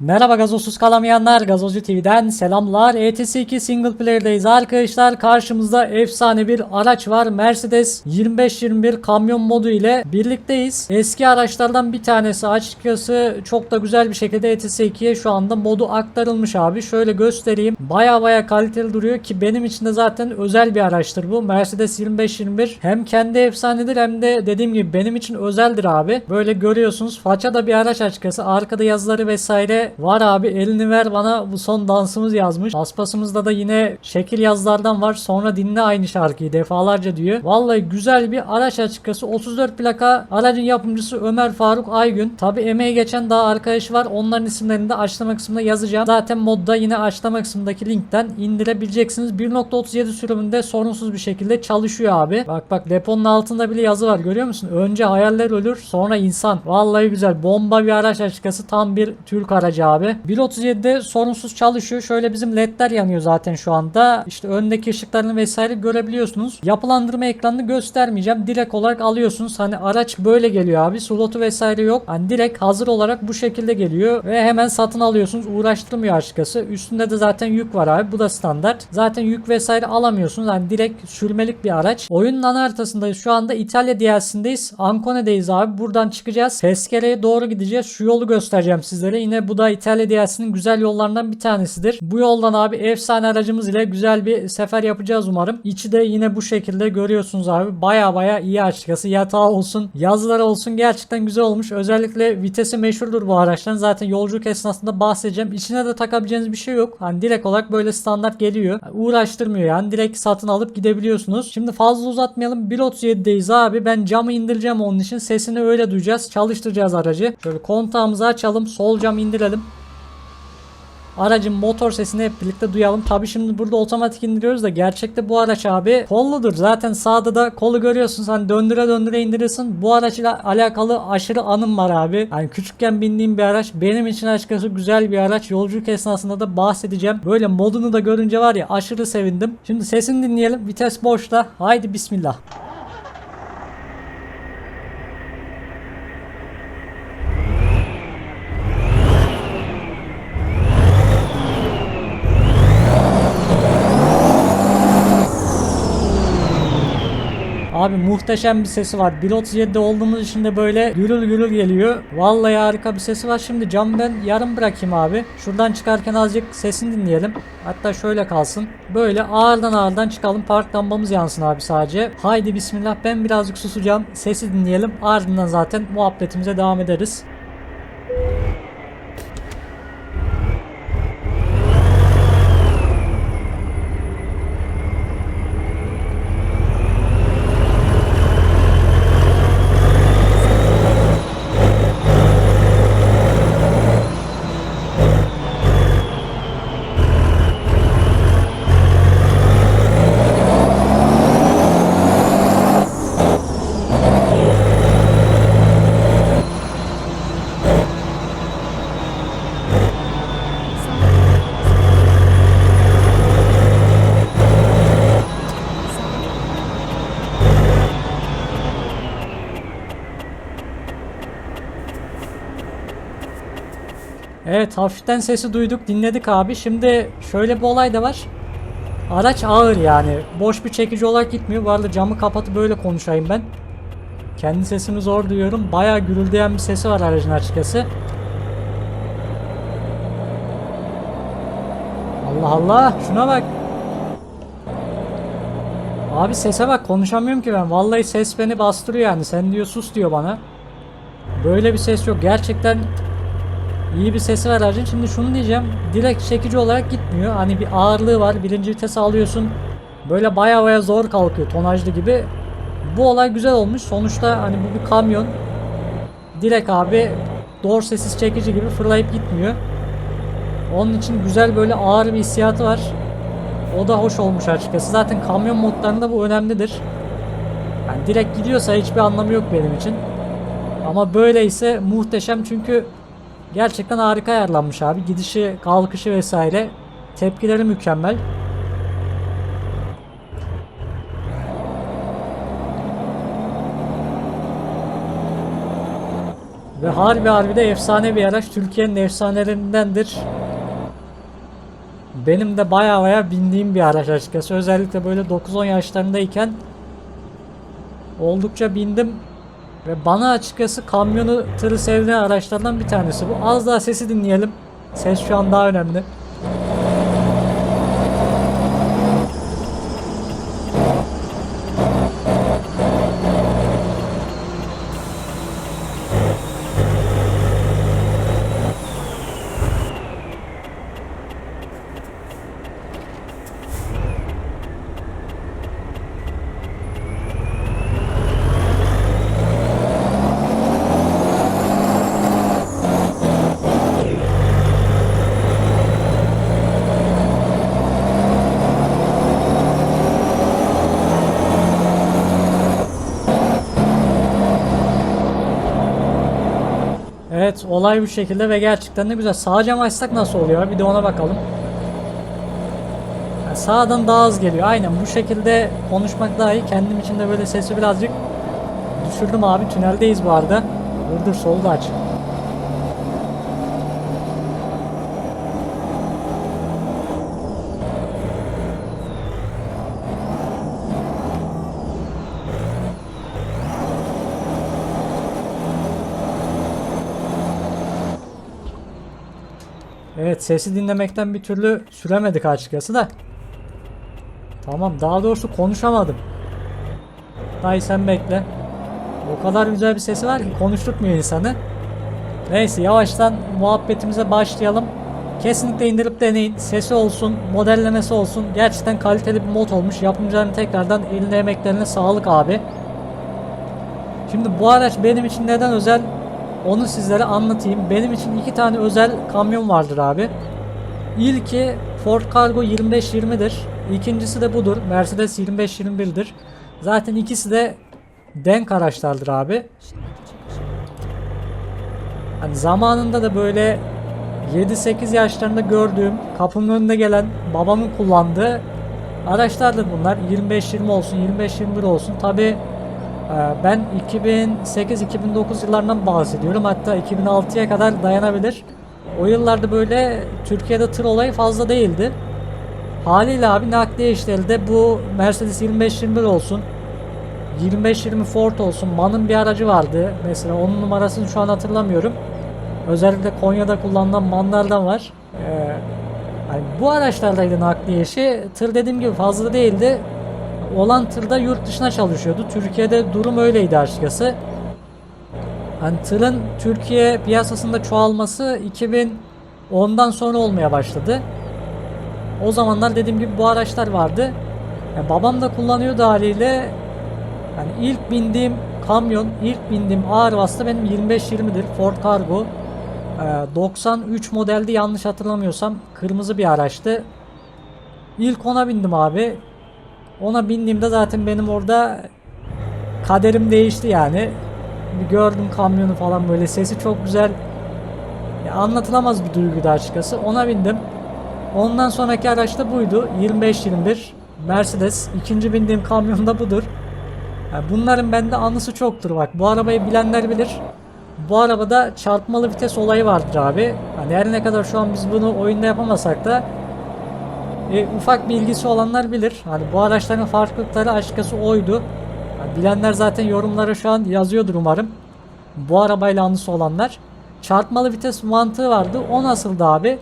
Merhaba gazozsuz kalamayanlar Gazozcu TV'den selamlar. ETS2 single player'dayız arkadaşlar. Karşımızda efsane bir araç var. Mercedes 2521 kamyon modu ile birlikteyiz. Eski araçlardan bir tanesi açıkçası çok da güzel bir şekilde ETS2'ye şu anda modu aktarılmış abi. Şöyle göstereyim. Baya baya kaliteli duruyor ki benim için de zaten özel bir araçtır bu. Mercedes 2521 hem kendi efsanedir hem de dediğim gibi benim için özeldir abi. Böyle görüyorsunuz. Faça da bir araç açıkçası. Arkada yazıları vesaire var abi. Elini ver bana bu son dansımız yazmış. Paspasımızda da yine şekil yazılardan var. Sonra dinle aynı şarkıyı defalarca diyor. Vallahi güzel bir araç açıkçası. 34 plaka aracın yapımcısı Ömer Faruk Aygün. Tabi emeği geçen daha arkadaşı var. Onların isimlerini de açıklama kısmında yazacağım. Zaten modda yine açıklama kısmındaki linkten indirebileceksiniz. 1.37 sürümünde sorunsuz bir şekilde çalışıyor abi. Bak bak deponun altında bile yazı var görüyor musun? Önce hayaller ölür sonra insan. Vallahi güzel. Bomba bir araç açıkçası. Tam bir Türk aracı abi. 1.37'de sorunsuz çalışıyor. Şöyle bizim ledler yanıyor zaten şu anda. İşte öndeki ışıklarını vesaire görebiliyorsunuz. Yapılandırma ekranını göstermeyeceğim. Direkt olarak alıyorsunuz. Hani araç böyle geliyor abi. Slotu vesaire yok. Hani direkt hazır olarak bu şekilde geliyor ve hemen satın alıyorsunuz. Uğraştırmıyor açıkçası. Üstünde de zaten yük var abi. Bu da standart. Zaten yük vesaire alamıyorsunuz. Hani direkt sürmelik bir araç. Oyunun ana haritasındayız. Şu anda İtalya DLC'ndeyiz. Ancone'deyiz abi. Buradan çıkacağız. Peskere'ye doğru gideceğiz. Şu yolu göstereceğim sizlere. Yine bu da İtalya DLC'nin güzel yollarından bir tanesidir. Bu yoldan abi efsane aracımız ile güzel bir sefer yapacağız umarım. İçi de yine bu şekilde görüyorsunuz abi. Baya baya iyi açıkçası. Yatağı olsun, yazıları olsun gerçekten güzel olmuş. Özellikle vitesi meşhurdur bu araçların. Zaten yolculuk esnasında bahsedeceğim. İçine de takabileceğiniz bir şey yok. Hani direkt olarak böyle standart geliyor. Uğraştırmıyor yani. Direkt satın alıp gidebiliyorsunuz. Şimdi fazla uzatmayalım. 1.37'deyiz abi. Ben camı indireceğim onun için. Sesini öyle duyacağız. Çalıştıracağız aracı. Şöyle kontağımızı açalım. Sol cam indirelim. Aracın motor sesini hep birlikte duyalım. Tabi şimdi burada otomatik indiriyoruz da gerçekte bu araç abi kolludur. Zaten sağda da kolu görüyorsunuz. Hani döndüre döndüre indirirsin. Bu araçla alakalı aşırı anım var abi. Hani küçükken bindiğim bir araç. Benim için açıkçası güzel bir araç. Yolculuk esnasında da bahsedeceğim. Böyle modunu da görünce var ya aşırı sevindim. Şimdi sesini dinleyelim. Vites boşta. Haydi bismillah. Abi muhteşem bir sesi var. 1.37'de olduğumuz için de böyle gürül gürül geliyor. Vallahi harika bir sesi var. Şimdi camı ben yarım bırakayım abi. Şuradan çıkarken azıcık sesini dinleyelim. Hatta şöyle kalsın. Böyle ağırdan ağırdan çıkalım. Park lambamız yansın abi sadece. Haydi bismillah ben birazcık susacağım. Sesi dinleyelim. Ardından zaten muhabbetimize devam ederiz. Evet hafiften sesi duyduk dinledik abi. Şimdi şöyle bir olay da var. Araç ağır yani. Boş bir çekici olarak gitmiyor. Bu arada camı kapatıp böyle konuşayım ben. Kendi sesimi zor duyuyorum. Bayağı gürüldeyen bir sesi var aracın açıkçası. Allah Allah şuna bak. Abi sese bak konuşamıyorum ki ben. Vallahi ses beni bastırıyor yani. Sen diyor sus diyor bana. Böyle bir ses yok. Gerçekten İyi bir sesi var aracın. Şimdi şunu diyeceğim. Direkt çekici olarak gitmiyor. Hani bir ağırlığı var. Birinci vites alıyorsun. Böyle baya baya zor kalkıyor. Tonajlı gibi. Bu olay güzel olmuş. Sonuçta hani bu bir kamyon. Direkt abi dorsesiz çekici gibi fırlayıp gitmiyor. Onun için güzel böyle ağır bir hissiyatı var. O da hoş olmuş açıkçası. Zaten kamyon modlarında bu önemlidir. Yani direkt gidiyorsa hiçbir anlamı yok benim için. Ama böyleyse muhteşem çünkü Gerçekten harika ayarlanmış abi. Gidişi, kalkışı vesaire. Tepkileri mükemmel. Ve harbi harbi de efsane bir araç. Türkiye'nin efsanelerindendir. Benim de baya baya bindiğim bir araç açıkçası. Özellikle böyle 9-10 yaşlarındayken oldukça bindim. Ve bana açıkçası kamyonu tırı sevdiğin araçlardan bir tanesi bu. Az daha sesi dinleyelim. Ses şu an daha önemli. Evet olay bu şekilde ve gerçekten de güzel. Sağ cam açsak nasıl oluyor? Bir de ona bakalım. Yani sağdan daha az geliyor. Aynen bu şekilde konuşmak daha iyi. Kendim için de böyle sesi birazcık düşürdüm abi. Tüneldeyiz bu arada. Dur dur solu da aç. Evet sesi dinlemekten bir türlü süremedik açıkçası da. Tamam daha doğrusu konuşamadım. Dayı sen bekle. O kadar güzel bir sesi var ki konuşturtmuyor insanı. Neyse yavaştan muhabbetimize başlayalım. Kesinlikle indirip deneyin. Sesi olsun, modellemesi olsun. Gerçekten kaliteli bir mod olmuş. Yapımcıların tekrardan eline emeklerine sağlık abi. Şimdi bu araç benim için neden özel onu sizlere anlatayım. Benim için iki tane özel kamyon vardır abi. İlki Ford Cargo 2520'dir. İkincisi de budur. Mercedes 2521'dir. Zaten ikisi de denk araçlardır abi. Hani zamanında da böyle 7-8 yaşlarında gördüğüm, kapımın önünde gelen, babamın kullandığı araçlardır bunlar. 25-20 olsun, 25-21 olsun. Tabi ben 2008-2009 yıllarından bahsediyorum. Hatta 2006'ya kadar dayanabilir. O yıllarda böyle Türkiye'de tır olayı fazla değildi. Haliyle abi nakliye işleri de bu Mercedes 25-21 olsun. 25-20 Ford olsun. MAN'ın bir aracı vardı. Mesela onun numarasını şu an hatırlamıyorum. Özellikle Konya'da kullanılan MAN'lardan var. Ee, yani bu araçlardaydı nakliye işi. Tır dediğim gibi fazla değildi. Olan tırda yurt dışına çalışıyordu. Türkiye'de durum öyleydi açıkçası. Hani tırın Türkiye piyasasında çoğalması 2010'dan sonra olmaya başladı. O zamanlar dediğim gibi bu araçlar vardı. Yani babam da kullanıyordu haliyle. Yani ilk bindiğim kamyon, ilk bindiğim ağır vasıta benim 25-20'dir. Ford Cargo. Ee, 93 modeldi yanlış hatırlamıyorsam. Kırmızı bir araçtı. İlk ona bindim abi. Ona bindiğimde zaten benim orada kaderim değişti yani. Bir gördüm kamyonu falan böyle sesi çok güzel. Ya anlatılamaz bir duyguydu açıkçası. Ona bindim. Ondan sonraki araç da buydu. 25-21 Mercedes. İkinci bindiğim kamyon da budur. Yani bunların bende anısı çoktur bak. Bu arabayı bilenler bilir. Bu arabada çarpmalı vites olayı vardır abi. Hani her ne kadar şu an biz bunu oyunda yapamasak da e, ufak bilgisi olanlar bilir. Hani bu araçların farklılıkları açıkçası oydu. Yani bilenler zaten yorumlara şu an yazıyordur umarım. Bu arabayla anısı olanlar. Çarpmalı vites mantığı vardı. O nasıldı abi?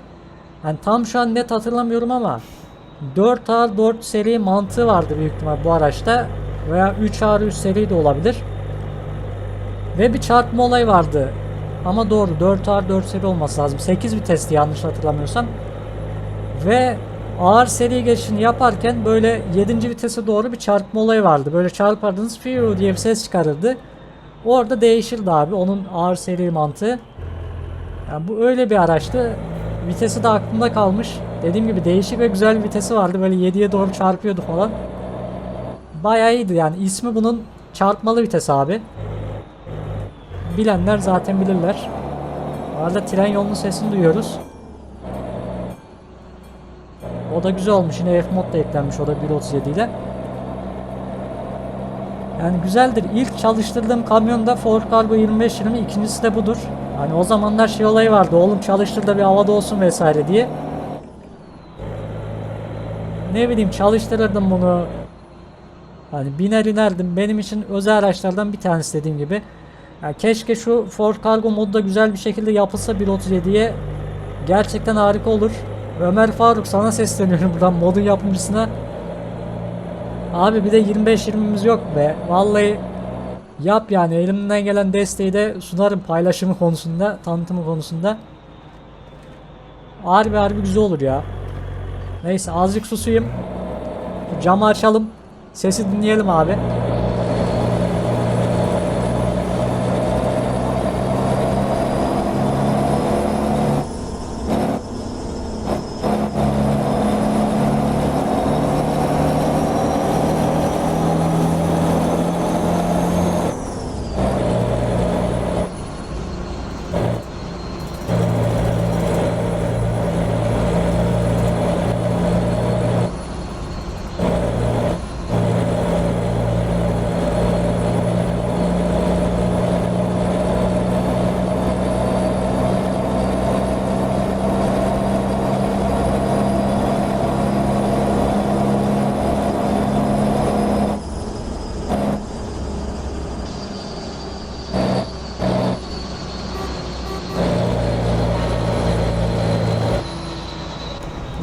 Yani tam şu an net hatırlamıyorum ama 4R4 seri mantığı vardı büyük ihtimal bu araçta. Veya 3R3 seri de olabilir. Ve bir çarpma olayı vardı. Ama doğru 4R4 seri olması lazım. 8 vitesti yanlış hatırlamıyorsam. Ve ağır seri geçişini yaparken böyle 7. vitese doğru bir çarpma olayı vardı. Böyle çarpardınız fiu diye bir ses çıkarırdı. Orada değişirdi abi onun ağır seri mantığı. Yani bu öyle bir araçtı. Vitesi de aklımda kalmış. Dediğim gibi değişik ve güzel bir vitesi vardı. Böyle 7'ye doğru çarpıyordu falan. Bayağı iyiydi yani. ismi bunun çarpmalı vites abi. Bilenler zaten bilirler. Arada tren yolunun sesini duyuyoruz. Da güzel olmuş. Yine F mod da eklenmiş. O da 1.37 ile. Yani güzeldir. İlk çalıştırdığım kamyonda Ford Cargo 2520 ikincisi de budur. Hani o zamanlar şey olayı vardı. Oğlum çalıştır da bir havada olsun vesaire diye. Ne bileyim çalıştırırdım bunu. Hani biner inerdim. Benim için özel araçlardan bir tanesi dediğim gibi. Ya keşke şu Ford Cargo modu da güzel bir şekilde yapılsa 1.37'ye. Gerçekten harika olur. Ömer Faruk sana sesleniyorum buradan modun yapımcısına. Abi bir de 25-20'miz yok be. Vallahi yap yani elimden gelen desteği de sunarım paylaşımı konusunda, tanıtımı konusunda. Harbi harbi güzel olur ya. Neyse azıcık susuyum. Camı açalım. Sesi dinleyelim abi.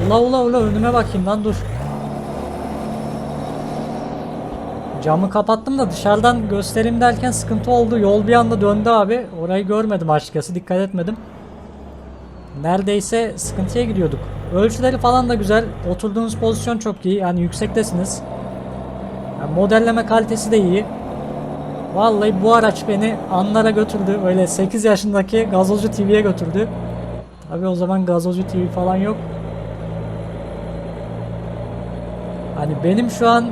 Ula ula ula önüme bakayım lan dur. Camı kapattım da dışarıdan göstereyim derken sıkıntı oldu. Yol bir anda döndü abi. Orayı görmedim açıkçası dikkat etmedim. Neredeyse sıkıntıya gidiyorduk. Ölçüleri falan da güzel. Oturduğunuz pozisyon çok iyi. Yani yüksektesiniz. Yani modelleme kalitesi de iyi. Vallahi bu araç beni anlara götürdü. Böyle 8 yaşındaki Gazozcu TV'ye götürdü. Tabi o zaman Gazozcu TV falan yok. Hani benim şu an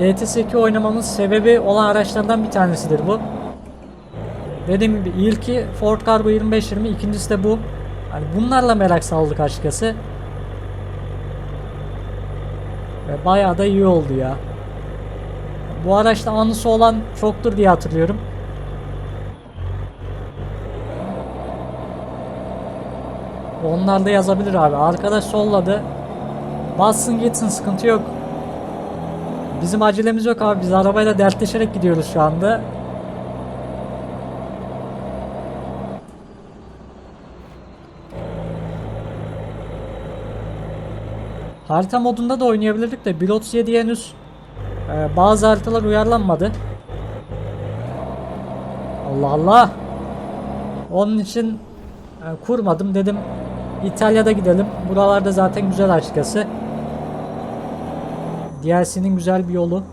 ETS2 oynamamın sebebi olan araçlardan bir tanesidir bu. Dediğim gibi ilki Ford Cargo 2520, ikincisi de bu. Hani bunlarla merak saldık açıkçası. Ve bayağı da iyi oldu ya. Bu araçta anısı olan çoktur diye hatırlıyorum. Onlar da yazabilir abi. Arkadaş solladı. Bassın gitsin sıkıntı yok. Bizim acelemiz yok abi. Biz arabayla dertleşerek gidiyoruz şu anda. Harita modunda da oynayabilirdik de 1.37 henüz e, bazı haritalar uyarlanmadı. Allah Allah. Onun için e, kurmadım dedim. İtalya'da gidelim. Buralarda zaten güzel açıkçası. DLC'nin güzel bir yolu.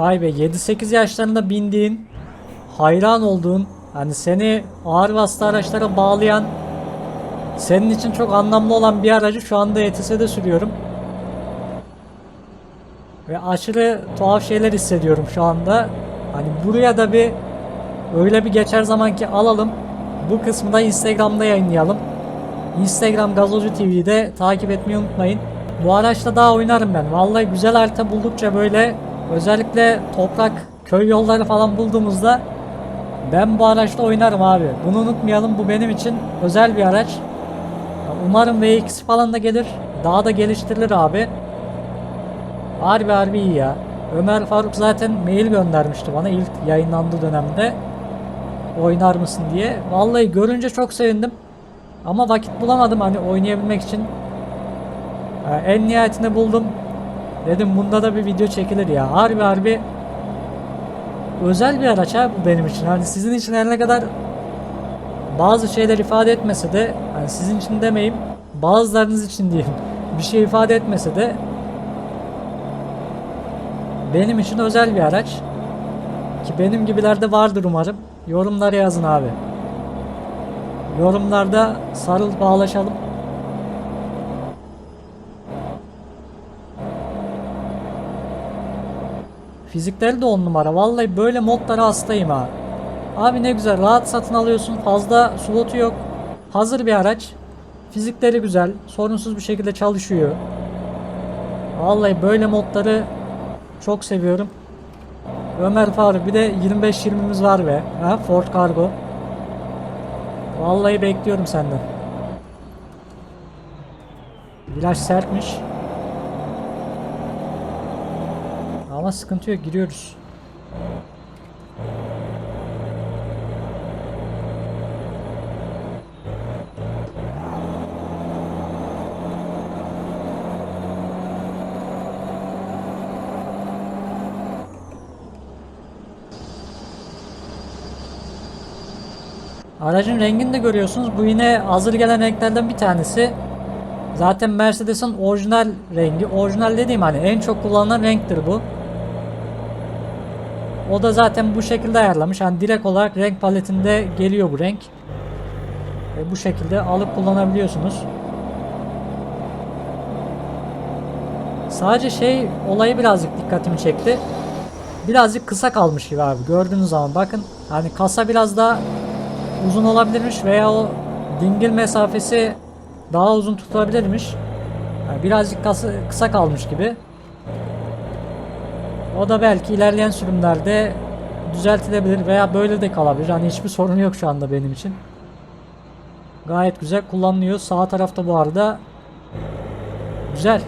Vay be 7-8 yaşlarında bindiğin, hayran olduğun, hani seni ağır vasıta araçlara bağlayan, senin için çok anlamlı olan bir aracı şu anda ETS'de sürüyorum. Ve aşırı tuhaf şeyler hissediyorum şu anda. Hani buraya da bir öyle bir geçer zaman ki alalım. Bu kısmı da Instagram'da yayınlayalım. Instagram Gazocu TV'de takip etmeyi unutmayın. Bu araçla daha oynarım ben. Vallahi güzel harita buldukça böyle özellikle toprak köy yolları falan bulduğumuzda ben bu araçla oynarım abi. Bunu unutmayalım. Bu benim için özel bir araç. Umarım VX falan da gelir. Daha da geliştirilir abi. Harbi harbi iyi ya. Ömer Faruk zaten mail göndermişti bana ilk yayınlandığı dönemde. Oynar mısın diye. Vallahi görünce çok sevindim. Ama vakit bulamadım hani oynayabilmek için. En nihayetinde buldum. Dedim bunda da bir video çekilir ya. Harbi harbi özel bir araç ha bu benim için. Hani sizin için her ne kadar bazı şeyler ifade etmese de hani sizin için demeyeyim bazılarınız için diyeyim bir şey ifade etmese de Benim için özel bir araç. Ki benim gibilerde vardır umarım. Yorumlara yazın abi. Yorumlarda sarıl bağlaşalım. Fizikleri de on numara. Vallahi böyle modlara hastayım ha. Abi ne güzel rahat satın alıyorsun. Fazla slotu yok. Hazır bir araç. Fizikleri güzel. Sorunsuz bir şekilde çalışıyor. Vallahi böyle modları çok seviyorum. Ömer Faruk bir de 25-20'miz var be. Ha Ford Cargo. Vallahi bekliyorum senden. Viraj sertmiş. Ama sıkıntı yok giriyoruz. Aracın rengini de görüyorsunuz. Bu yine hazır gelen renklerden bir tanesi. Zaten Mercedes'in orijinal rengi. Orijinal dediğim hani en çok kullanılan renktir bu. O da zaten bu şekilde ayarlamış. Hani direkt olarak renk paletinde geliyor bu renk. Ve bu şekilde alıp kullanabiliyorsunuz. Sadece şey olayı birazcık dikkatimi çekti. Birazcık kısa kalmış gibi abi. Gördüğünüz zaman bakın. Hani kasa biraz daha uzun olabilirmiş veya o dingil mesafesi daha uzun tutulabilirmiş. Yani birazcık kısa, kısa kalmış gibi. O da belki ilerleyen sürümlerde düzeltilebilir veya böyle de kalabilir. Hani hiçbir sorun yok şu anda benim için. Gayet güzel kullanılıyor. Sağ tarafta bu arada güzel.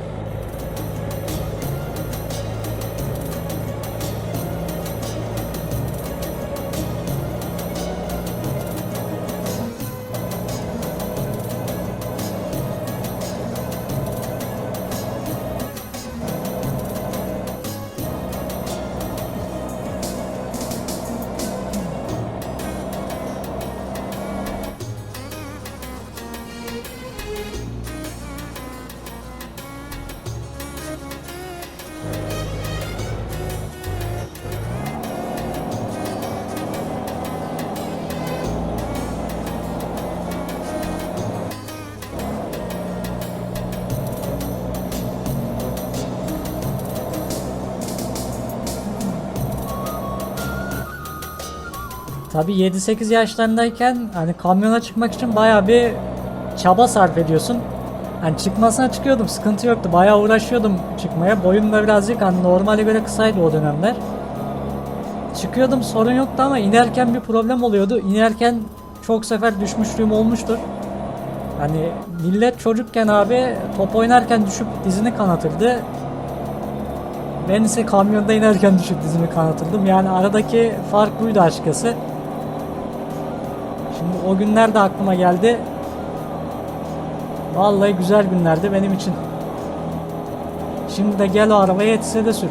Tabi 7-8 yaşlarındayken hani kamyona çıkmak için baya bir çaba sarf ediyorsun. Hani çıkmasına çıkıyordum sıkıntı yoktu. Bayağı uğraşıyordum çıkmaya. Boyum da birazcık hani normale göre kısaydı o dönemler. Çıkıyordum sorun yoktu ama inerken bir problem oluyordu. İnerken çok sefer düşmüşlüğüm olmuştur. Hani millet çocukken abi top oynarken düşüp dizini kanatırdı. Ben ise kamyonda inerken düşüp dizimi kanatırdım. Yani aradaki fark buydu açıkçası. Şimdi o günler de aklıma geldi. Vallahi güzel günlerdi benim için. Şimdi de gel o arabaya yetişse de sür.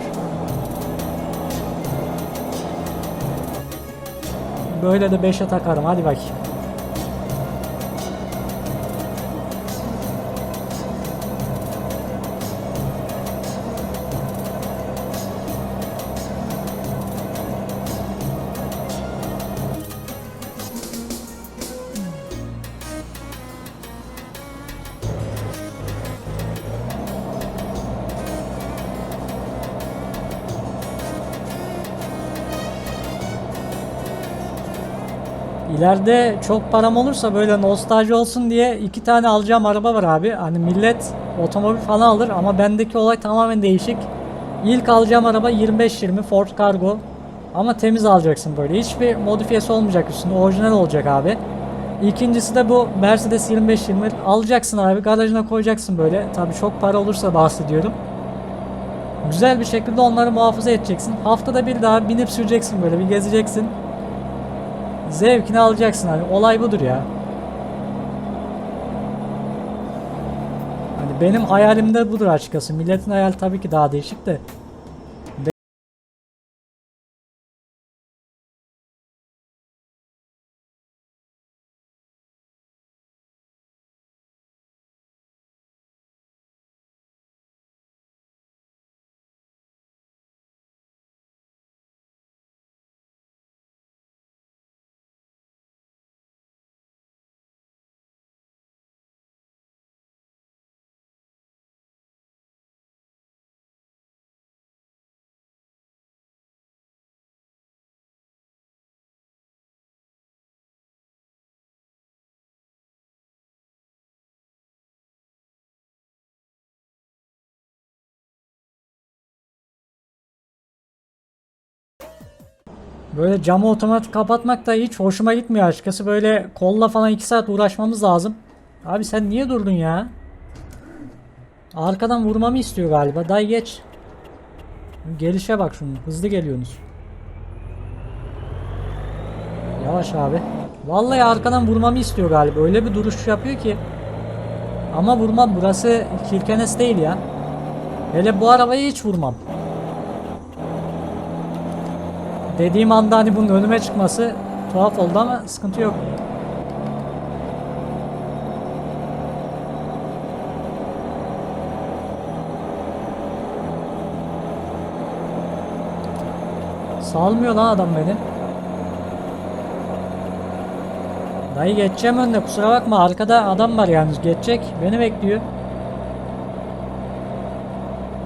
Böyle de 5'e takarım hadi bakayım. İleride çok param olursa böyle nostalji olsun diye iki tane alacağım araba var abi. Hani millet otomobil falan alır ama bendeki olay tamamen değişik. İlk alacağım araba 25-20 Ford Cargo. Ama temiz alacaksın böyle. Hiçbir modifiyesi olmayacak üstünde. Orijinal olacak abi. İkincisi de bu Mercedes 25-20 alacaksın abi. Garajına koyacaksın böyle. Tabii çok para olursa bahsediyorum. Güzel bir şekilde onları muhafaza edeceksin. Haftada bir daha binip süreceksin böyle bir gezeceksin. Zevkini alacaksın hani olay budur ya. Hani benim hayalimde budur açıkçası. Milletin hayali tabii ki daha değişik de. Böyle camı otomatik kapatmak da hiç hoşuma gitmiyor açıkçası. Böyle kolla falan 2 saat uğraşmamız lazım. Abi sen niye durdun ya? Arkadan vurmamı istiyor galiba. Day geç. Gelişe bak şunun. Hızlı geliyorsunuz. Yavaş abi. Vallahi arkadan vurmamı istiyor galiba. Öyle bir duruş yapıyor ki. Ama vurmam. Burası Kirkenes değil ya. Hele bu arabayı hiç vurmam. Dediğim anda hani bunun önüme çıkması tuhaf oldu ama sıkıntı yok. Salmıyor lan adam beni. Dayı geçeceğim önüne kusura bakma arkada adam var yalnız geçecek beni bekliyor.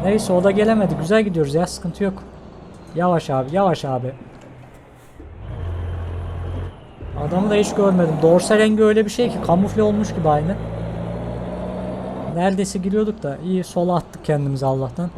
Neyse o da gelemedi güzel gidiyoruz ya sıkıntı yok. Yavaş abi yavaş abi. Adamı da hiç görmedim. Dorsal rengi öyle bir şey ki kamufle olmuş gibi aynı. Neredeyse giriyorduk da iyi sola attık kendimizi Allah'tan.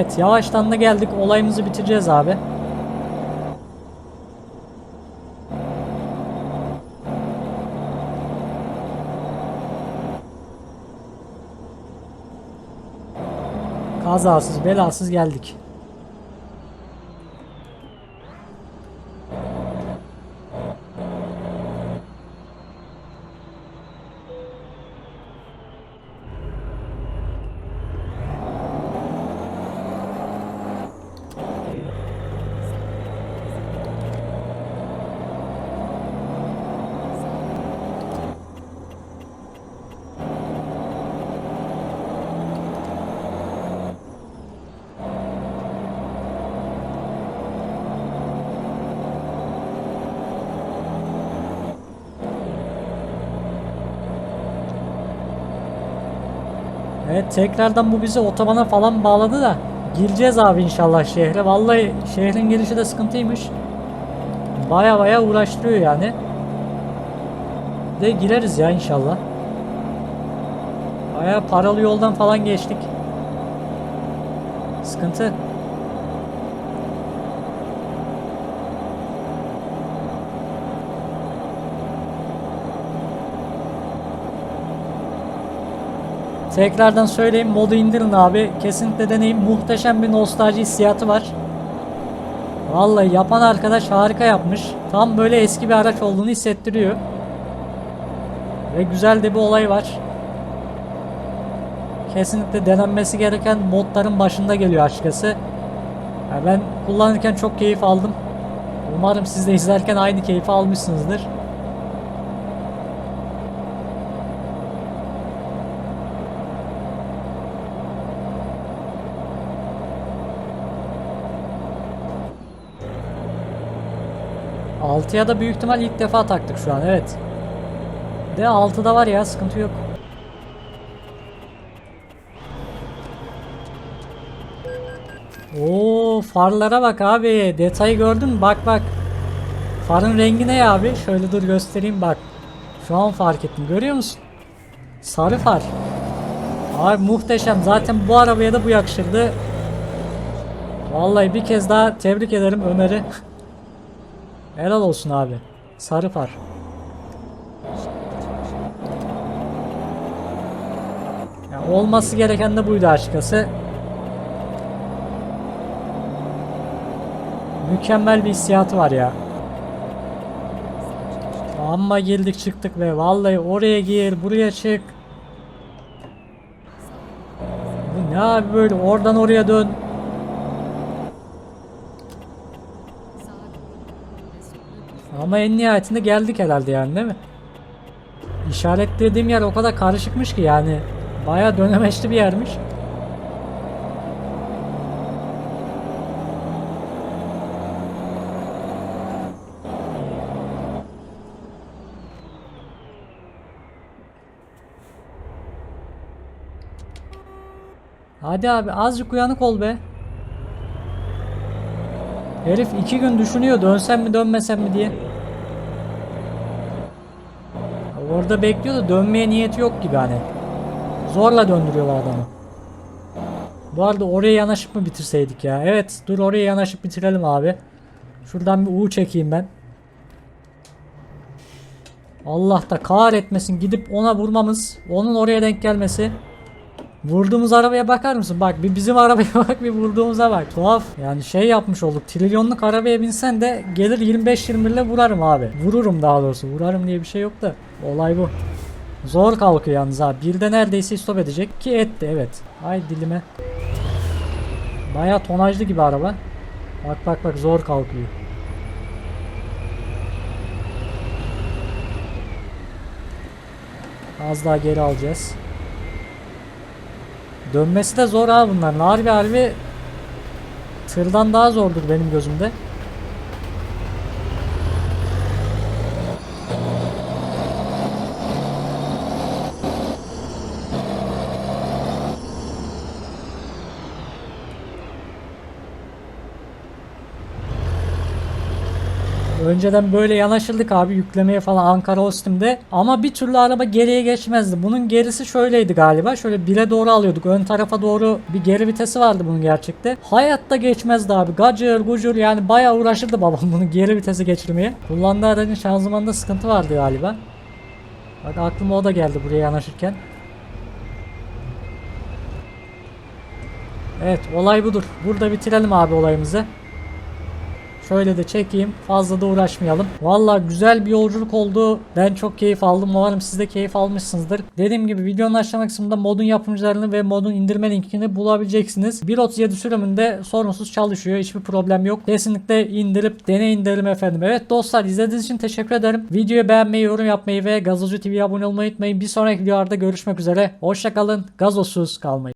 Evet yavaştan da geldik. Olayımızı bitireceğiz abi. Kazasız belasız geldik. Tekrardan bu bizi otobana falan bağladı da gireceğiz abi inşallah şehre. Vallahi şehrin girişi de sıkıntıymış. Baya baya uğraştırıyor yani. De gireriz ya inşallah. Baya paralı yoldan falan geçtik. Sıkıntı. Tekrardan söyleyeyim modu indirin abi. Kesinlikle deneyin. Muhteşem bir nostalji hissiyatı var. Vallahi yapan arkadaş harika yapmış. Tam böyle eski bir araç olduğunu hissettiriyor. Ve güzel de bir olay var. Kesinlikle denenmesi gereken modların başında geliyor açıkçası. Yani ben kullanırken çok keyif aldım. Umarım siz de izlerken aynı keyfi almışsınızdır. Altıya da büyük ihtimal ilk defa taktık şu an evet. De 6'da var ya sıkıntı yok. Oo farlara bak abi. Detayı gördün mü? Bak bak. Farın rengi ne abi? Şöyle dur göstereyim bak. Şu an fark ettim. Görüyor musun? Sarı far. Abi muhteşem. Zaten bu arabaya da bu yakışırdı. Vallahi bir kez daha tebrik ederim Ömer'i. Helal olsun abi. Sarı far. Ya olması gereken de buydu açıkçası. Mükemmel bir hissiyatı var ya. Amma girdik çıktık ve vallahi oraya gir buraya çık. Ne abi böyle oradan oraya dön. Ama en nihayetinde geldik herhalde yani değil mi? İşaretlediğim yer o kadar karışıkmış ki yani. Baya dönemeçli bir yermiş. Hadi abi azıcık uyanık ol be. Herif iki gün düşünüyor dönsem mi dönmesem mi diye. Orada bekliyor da dönmeye niyeti yok gibi hani. Zorla döndürüyorlar adamı. Bu arada oraya yanaşıp mı bitirseydik ya? Evet dur oraya yanaşıp bitirelim abi. Şuradan bir U çekeyim ben. Allah da kahretmesin gidip ona vurmamız. Onun oraya denk gelmesi. Vurduğumuz arabaya bakar mısın? Bak bir bizim arabaya bak bir vurduğumuza bak. Tuhaf. Yani şey yapmış olduk. Trilyonluk arabaya binsen de gelir 25-21 ile vurarım abi. Vururum daha doğrusu. Vurarım diye bir şey yok da. Olay bu. Zor kalkıyor yalnız abi. Bir de neredeyse stop edecek ki etti evet. Ay dilime. Baya tonajlı gibi araba. Bak bak bak zor kalkıyor. Az daha geri alacağız. Dönmesi de zor ha bunların. Harbi harbi tırdan daha zordur benim gözümde. Önceden böyle yanaşırdık abi yüklemeye falan Ankara Ostim'de ama bir türlü araba geriye geçmezdi. Bunun gerisi şöyleydi galiba. Şöyle bire doğru alıyorduk. Ön tarafa doğru bir geri vitesi vardı bunun gerçekte. Hayatta geçmezdi abi. Gacır gucur yani bayağı uğraşırdı babam bunu geri vitesi geçirmeye. Kullandığı aracın şanzımanında sıkıntı vardı galiba. Bak aklıma o da geldi buraya yanaşırken. Evet olay budur. Burada bitirelim abi olayımızı. Şöyle de çekeyim. Fazla da uğraşmayalım. Valla güzel bir yolculuk oldu. Ben çok keyif aldım. Umarım siz de keyif almışsınızdır. Dediğim gibi videonun aşağıma kısmında modun yapımcılarını ve modun indirme linkini bulabileceksiniz. 1.37 sürümünde sorunsuz çalışıyor. Hiçbir problem yok. Kesinlikle indirip deneyin derim efendim. Evet dostlar izlediğiniz için teşekkür ederim. Videoyu beğenmeyi, yorum yapmayı ve Gazozu TV'ye abone olmayı unutmayın. Bir sonraki videolarda görüşmek üzere. Hoşçakalın. Gazozsuz kalmayın.